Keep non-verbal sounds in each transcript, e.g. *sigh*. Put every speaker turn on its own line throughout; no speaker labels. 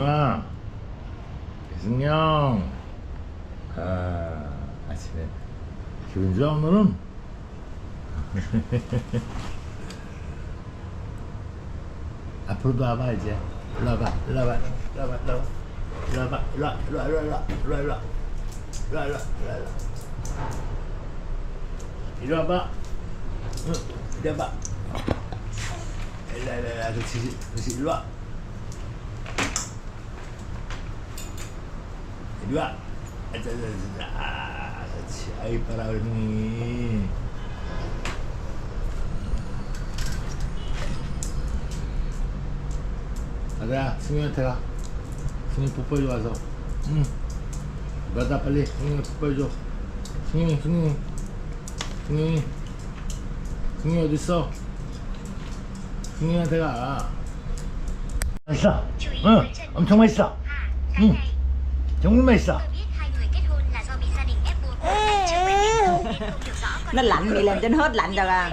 승아 승영 아 아침에 기분 좋아 오늘은 앞으로도 와봐 이제 일로 와봐 일로 와봐 일로 와봐 일로 와봐 일로 와봐 일로 와 일로 와 일로 와 일로 와 일로 와 일로 와 일로 와 일로 와봐 응 이리 와봐 일로 와 일로 와 그렇지 그렇지 일로 와 이리 와 아자자자 아 그렇지. 아이 이뻐라 우리 가자 승현한테 가. 승현 뽀뽀해줘 와서. 응. 가자 빨리 승현이 뽀뽀해줘. 승현이 승현이 승현이 승현이 어딨어? 승현한테 가. 맛있어? 응. 엄청 맛있어. 응
chống mày sợ. *laughs*
Nó lạnh bị làm cho nó hết lạnh rồi à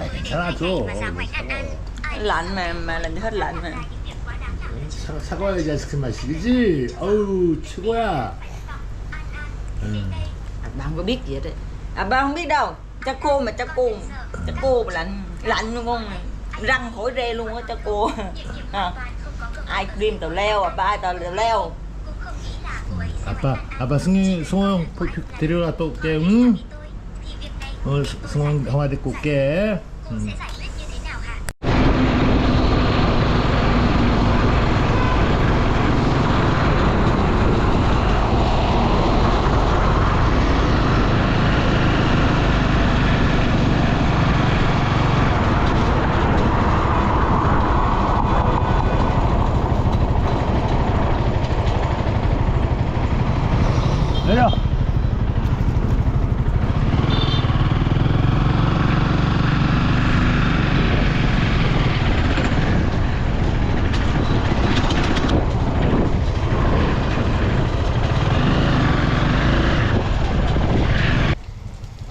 lạnh mà mà làm cho hết lạnh mà.
사, 사과의 자스크 맛이지 어우 최고야 음.
아빠 không có biết gì hết 아빠 à, không biết đâu. Cha cô mà cha cô cha cô mà lạnh lạnh luôn không? Răng khỏi rê luôn á cha cô. *laughs* À, ai cream tàu leo à? Ba tàu leo?
아빠 아빠 승희 승호 형 데려갔다 올게 응? 오늘 승호 형 형아 데리고 올게 응.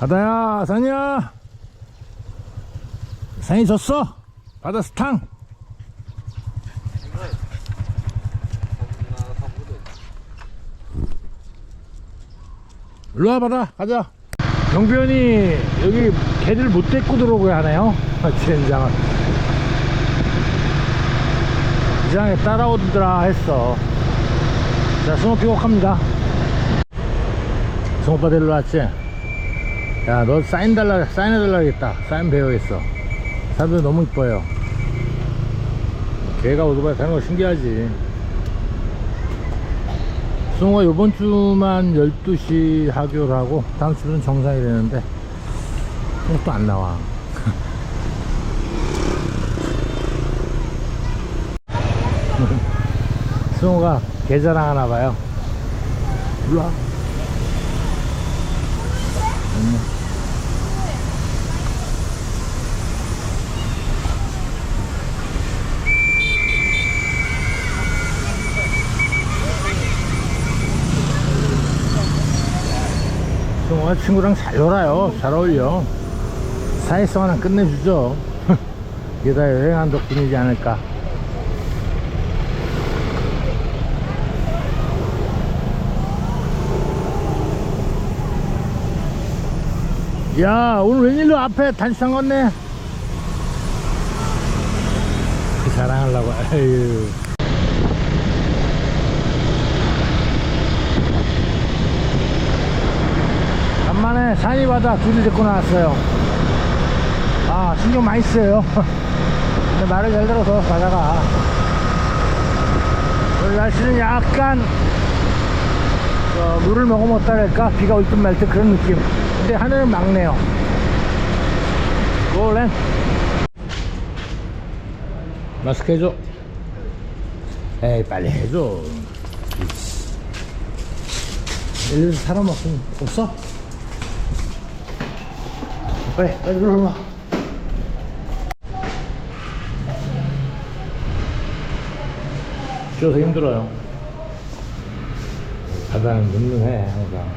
바다야 산이야. 산이 졌어. 바다 스탕. 일로 와 바다. 가자. 경비원이 여기 개를 못 데리고 들어오게 하네요. 젠장을 이장에 따라오더라 했어. 자 승호 피곡 합니다. 승호 오빠 데리러 왔지? 야 너 사인 달라 사인 해달라겠다. 사인 배워야겠어. 사람들 너무 이뻐요. 걔가 오토바이 타는 거 신기하지. 승호가 요번 주만 12시 하교를 하고 다음 주는 정상이 되는데 또 안 나와. *laughs* 승호가 계좌랑 하나 봐요. 일로와 승 호가 친구랑 잘 놀아요. 잘 어울려. 사회성 하나 끝내주죠. *laughs* 이게 다 여행한 덕분이지 않을까. 야, 오늘 웬일로 앞에 단추장 걷네? 그 자랑하려고, *laughs* 에휴. 간만에 산이바다 둘이 데리고 나왔어요. 아 신경 많이 써요. *laughs* 근데 말을 잘 들어서 바다가. 오늘 날씨는 약간 어, 물을 먹어못다랄까? 비가 올 듯 말 듯 그런 느낌. 근데 하늘은 맑네요. 고렌. 마스크 해줘. 에이 빨리 해줘. 엘리베이터 타러 먹으면 없어? 빨리 빨리 들어와. 쉬어서 힘들어요. 바다는 늠름해 항상.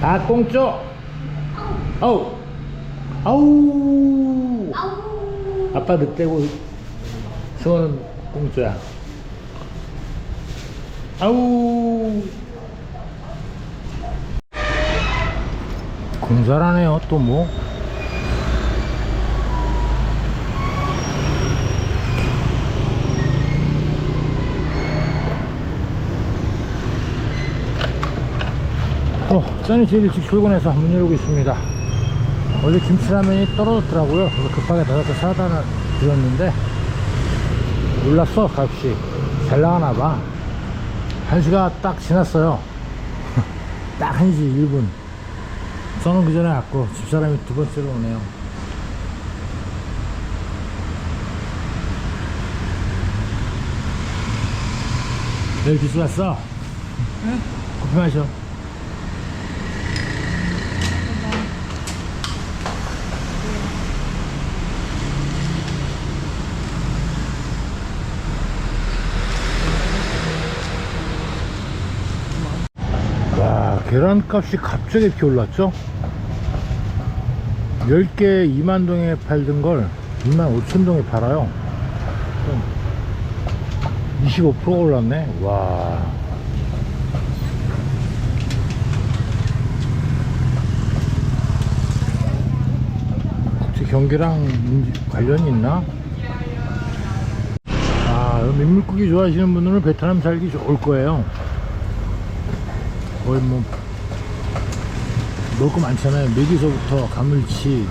다 꽁쪼 아우! 아우! 아빠 늑대고 수원은 꽁쪼야. 아우. 공사를 하네요, 또 뭐. 어, 짠이 제일 일찍 출근해서 문 열고 있습니다. 어제 김치라면이 떨어졌더라고요. 그래서 급하게 나가서 사다 드렸는데, 몰랐어, 값이. 잘 나가나봐. 한시가 딱 지났어요. *laughs* 딱 1시 1분. 저는 그 전에 왔고, 집사람이 두 번째로 오네요. 내일 기수 왔어? 응. 커피 마셔. 계란값이 갑자기 이렇게 올랐죠? 10개 2만 동에 팔던 걸 2만 5천 동에 팔아요. 25%가 올랐네. 와. 혹시 경기랑 관련이 있나? 아, 민물고기 좋아하시는 분들은 베트남 살기 좋을 거예요. 거의 뭐 먹을 거 많잖아요. 메기서부터 가물치.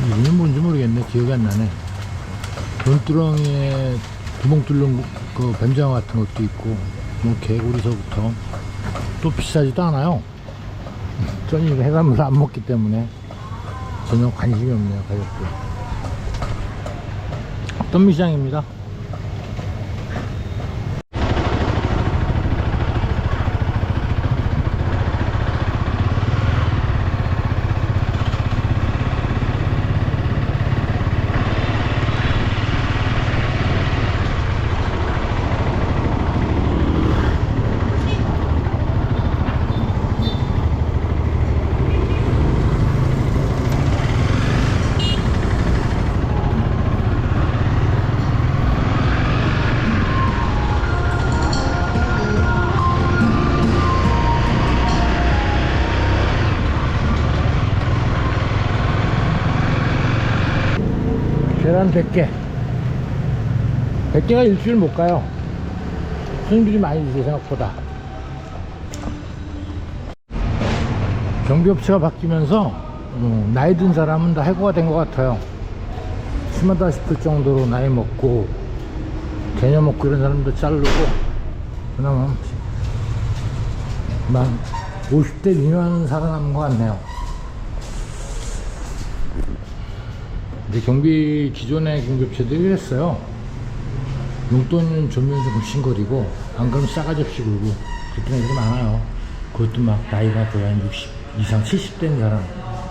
음, 이름이 뭔지 모르겠네. 기억이 안 나네. 돈두렁이에 구멍 뚫는 그 뱀장어 같은 것도 있고, 뭐 개구리서부터 또 비싸지도 않아요. *laughs* 저는 해산물 안 먹기 때문에 전혀 관심이 없네요. 가격도. 덤미시장입니다. 계란 100개. 100개가 일주일 못 가요. 손님들이 많이 드세요, 생각보다. 경비업체가 바뀌면서, 음, 나이 든 사람은 다 해고가 된 것 같아요. 심하다 싶을 정도로 나이 먹고, 개념 없고 이런 사람도 자르고, 그나마, 만 50대 미만 살아남은 것 같네요. 이제 경비 기존의 경비업체들이 했어요. 용돈 주면 좀 굽신거리고 안 그러면 싸가지 없이 굴고 그런 애들이 많아요. 그것도 막 나이가 거의 한 60 이상 70대인 사람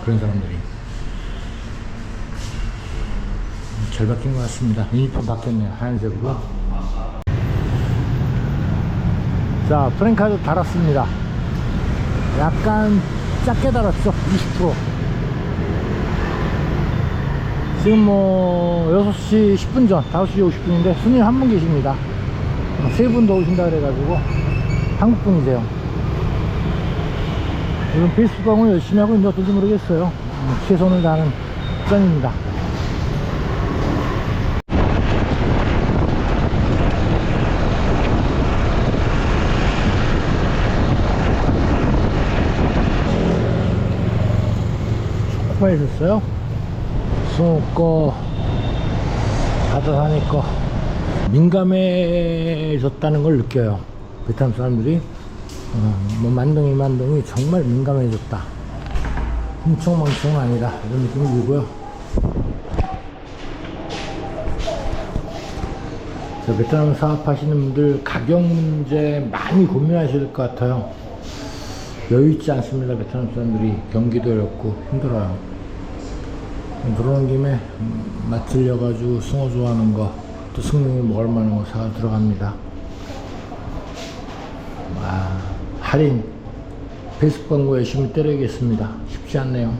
그런 사람들이 잘 바뀐 것 같습니다. 유니폼 바뀌었네요. 하얀색으로. 자 프랭카드 달았습니다. 약간 작게 달았죠. 20%. 지금 뭐 6시 10분 전 5시 50분인데 손님 한 분 계십니다. 세 분 더 오신다 그래가지고 한국 분이세요. 요즘 페이스북방을 열심히 하고 있는데 어떤지 모르겠어요. 음, 최선을 다하는 짠입니다. 초코파이 줬어요 숭어 거 바다사니 거 민감해졌다는 걸 느껴요. 베트남 사람들이. 어, 뭐 만동이 만동이 정말 민감해졌다. 훔청망청은 아니다. 이런 느낌이 들고요. 자, 베트남 사업하시는 분들 가격 문제 많이 고민하실 것 같아요. 여유 있지 않습니다 베트남 사람들이. 경기도 어렵고 힘들어요 들어온 김에 음, 맛 들려가지고 숭어 좋아하는 거, 또 승용이 먹을 만한 거 사 들어갑니다. 와, 할인, 페이스북 광고 열심히 때려야겠습니다. 쉽지 않네요.